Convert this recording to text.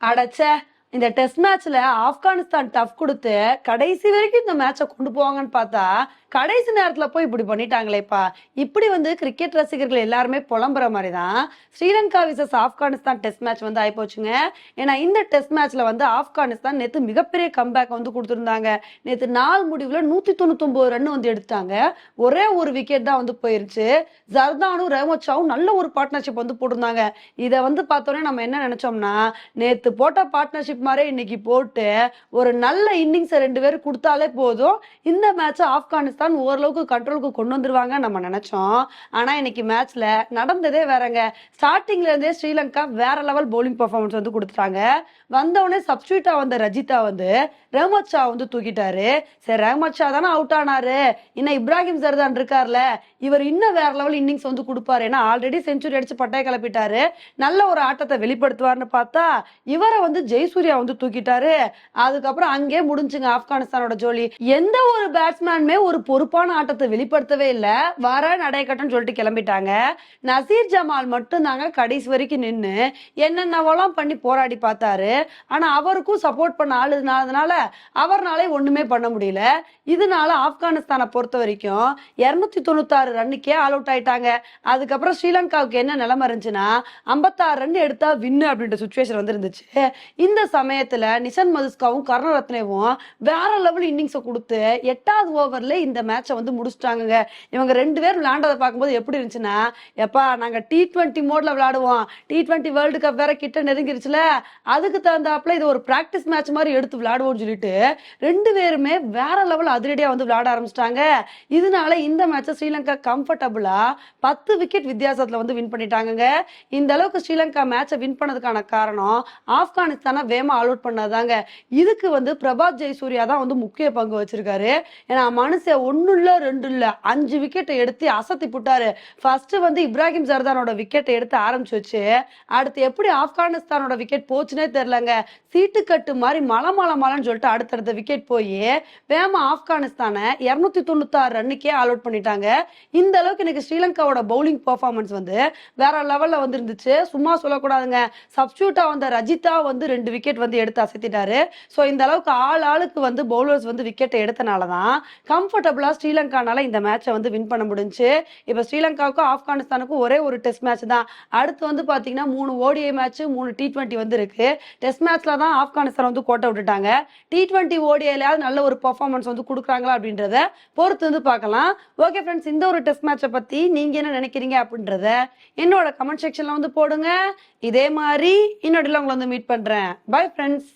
அடச்சே இந்த டெஸ்ட் மேட்ச்ல ஆப்கானிஸ்தான் டஃப் கொடுத்து கடைசி வரைக்கும் இந்த மேட்சை கொண்டு போவாங்கன்னு பார்த்தா கடைசி நேரத்துல போய் இப்படி பண்ணிட்டாங்களேப்பா. இப்படி வந்து கிரிக்கெட் ரசிகர்கள் எல்லாருமே புலம்புற மாதிரி தான் Sri Lanka versus Afghanistan test match வந்து ஆயிப்போச்சுங்க. ஏன்னா இந்த டெஸ்ட் மேட்ச்ல வந்து ஆப்கானிஸ்தான் நேற்று மிகப்பெரிய கம்பேக் வந்து கொடுத்துருந்தாங்க. நேற்று நாள் முடிவுல நூத்தி தொண்ணூத்தொன்பது ரன் வந்து எடுத்தாங்க ஒரே ஒரு விக்கெட் தான் வந்து போயிருச்சு. ஜர்தானும் ரேமோச்சாவும் நல்ல ஒரு பார்ட்னர்ஷிப் வந்து போட்டிருந்தாங்க. இதை வந்து பார்த்தோன்னே நம்ம என்ன நினைச்சோம்னா நேற்று போட்ட பார்ட்னர்ஷிப் மாதிரியே இன்னைக்கு போட்டு ஒரு நல்ல இன்னிங்ஸை ரெண்டு பேரும் கொடுத்தாலே போதும். இந்த மேட்சை ஆப்கானிஸ்தான் ஓரளவுக்கு கண்ட்ரோலுக்கு கொண்டு வந்துருவாங்க நம்ம நினைச்சோம். ஆனா இன்னைக்கு மேட்ச்ல நடந்ததே வேறங்க. ஸ்டார்டிங்ல இருந்தே ஸ்ரீலங்கா வேற லெவல் பவுலிங் பர்ஃபார்மன்ஸ் வந்து கொடுத்துட்டாங்க. வந்தவொடனே சப்ஸ்டியூட்டா வந்த ரஜிதா வந்து ரஹமத் ஷா வந்து தூக்கிட்டாரு. சரி ரஹமத் ஷா தானே அவுட் ஆனாரு. இன்னும் இப்ராஹிம் தான் இருக்கார்ல இவர் இன்னும் வேற லெவல் இன்னிங்ஸ் வந்து கொடுப்பாரு. ஏன்னா ஆல்ரெடி செஞ்சுரி அடிச்சு பட்டைய கிளப்பிட்டாரு. நல்ல ஒரு ஆட்டத்தை வெளிப்படுத்துவார்னு பார்த்தா இவரை வந்து ஜெயசூர்யா வந்து தூக்கிட்டாரு. அதுக்கப்புறம் அங்கே முடிஞ்சுங்க ஆப்கானிஸ்தானோட ஜோலி. எந்த ஒரு பேட்ஸ்மேனுமே ஒரு பொறுப்பான ஆட்டத்தை வெளிப்படுத்தவே இல்லை. வர நடைக்கட்டும்னு சொல்லிட்டு கிளம்பிட்டாங்க. நசீர் ஜமால் மட்டும்தாங்க கடைசி வரைக்கும் நின்று என்னென்னவெல்லாம் பண்ணி போராடி பார்த்தாரு. ஆனால் அவருக்கும் சப்போர்ட் பண்ண ஆள் இல்லாதனால அவர்னாலே ஒன்றுமே பண்ண முடியல. இதனால ஆப்கானிஸ்தானை பொறுத்த வரைக்கும் இரநூத்தி தொண்ணூத்தாறு ரன்னுக்கே ஆல் அவுட் ஆயிட்டாங்க. அதுக்கப்புறம் ஸ்ரீலங்காவுக்கு என்ன நிலைமை இருந்துச்சுன்னா ஐம்பத்தாறு ரன் எடுத்தா வின்னு அப்படின்ற சுச்சுவேஷன் வந்துருந்துச்சு. இந்த சமயத்துல நிஷன் மதுஸ்காவும் கர்ணரத்னேவும் வேற லெவல் இன்னிங்ஸை கொடுத்து எட்டாவது ஓவர்ல இந்த மேட்சை வந்து முடிச்சுட்டாங்க இவங்க ரெண்டு பேரும் விளையாண்டதை பார்க்கும்போது எப்படி இருந்துச்சுன்னா எப்பா நாங்க டி ட்வெண்ட்டி மோட்ல விளையாடுவோம். டி ட்வெண்ட்டி வேர்ல்டு கப் வேற கிட்ட நெருங்கிருச்சுல அதுக்கு தகுந்தாப்புல இது ஒரு பிராக்டிஸ் மேட்ச் மாதிரி எடுத்து விளையாடுவோம்னு சொல்லிட்டு ரெண்டு பேருமே வேற லெவல் அதிரடியா வந்து விளையாட ஆரம்பிச்சிட்டாங்க. இதனால இந்த மேட்சை ஸ்ரீலங்கா கம்ஃபர்டபுளா பத்து விக்கெட் வித்தியாசத்துல வந்து வின் பண்ணிட்டாங்க இந்த அளவுக்கு ஸ்ரீலங்கா மேட்சை வின் பண்ணதுக்கான காரணம் ஆப்கானிஸ்தானை வேமா ஆல் அவுட் பண்ணதாங்க. இதுக்கு வந்து பிரபாத் ஜெயசூர்யா தான் வந்து முக்கிய பங்கு வச்சிருக்காரு. ஏன்னா மனுஷன் ஒன்னு இல்ல ரெண்டு இல்ல அஞ்சு விக்கெட்டை எடுத்து அசத்தி புட்டாரு. ஃபர்ஸ்ட் வந்து இப்ராஹிம் ஜர்தானோட விக்கெட்டை எடுத்து ஆரம்பிச்சு வச்சு அடுத்து எப்படி ஆப்கானிஸ்தானோட விக்கெட் போச்சுனே தெரிலங்க சீட்டு கட்டு மாதிரி மலை மலை மலைன்னு சொல்லிட்டு அடுத்தடுத்த விக்கெட் போய் வேமா ஆப்கானிஸ்தானை இரநூத்தி தொண்ணூத்தாறு ரன்னுக்கே ஆல் அவுட் பண்ணிட்டாங்க. இந்த அளவுக்கு எனக்கு ஸ்ரீலங்காவோட பவுலிங் பர்ஃபார்மன்ஸ் வந்து வேற லெவல்ல வந்து இருந்துச்சு சும்மா சொல்லக்கூடாதுங்க. சப்ஸ்டியூட்டா வந்த ரஜிதா வந்து ரெண்டு விக்கெட் வந்து எடுத்து அசைத்திட்டாரு. ஸோ இந்த அளவுக்கு ஆள் ஆளுக்கு வந்து பவுலர்ஸ் வந்து விக்கெட்டை எடுத்தனால தான் கம்ஃபர்டபுளாக ஸ்ரீலங்கானால இந்த மேட்சை வந்து வின் பண்ண முடிஞ்சு. இப்போ ஸ்ரீலங்காவுக்கும் ஆப்கானிஸ்தானுக்கும் ஒரே ஒரு டெஸ்ட் மேட்ச் தான். அடுத்து வந்து பாத்தீங்கன்னா மூணு ஓடிஐ மேட்ச் மூணு டி டுவெண்ட்டி வந்து இருக்கு. டெஸ்ட் மேட்ச்ல தான் ஆப்கானிஸ்தான் வந்து கோட்டை விட்டுட்டாங்க. டி ட்வெண்ட்டி ஓடிஐலையாவது நல்ல ஒரு பர்ஃபார்மன்ஸ் வந்து கொடுக்குறாங்களா அப்படின்றத பொறுத்து வந்து பார்க்கலாம். ஓகே ஃப்ரெண்ட்ஸ் இந்த ஒரு டெஸ்ட் மேட்சை பத்தி நீங்க என்ன நினைக்கிறீங்க அப்படின்றத என்னோட கமெண்ட் செக்ஷன்ல வந்து போடுங்க. இதே மாதிரி இன்னொடில உங்களை வந்து மீட் பண்றேன். Bye friends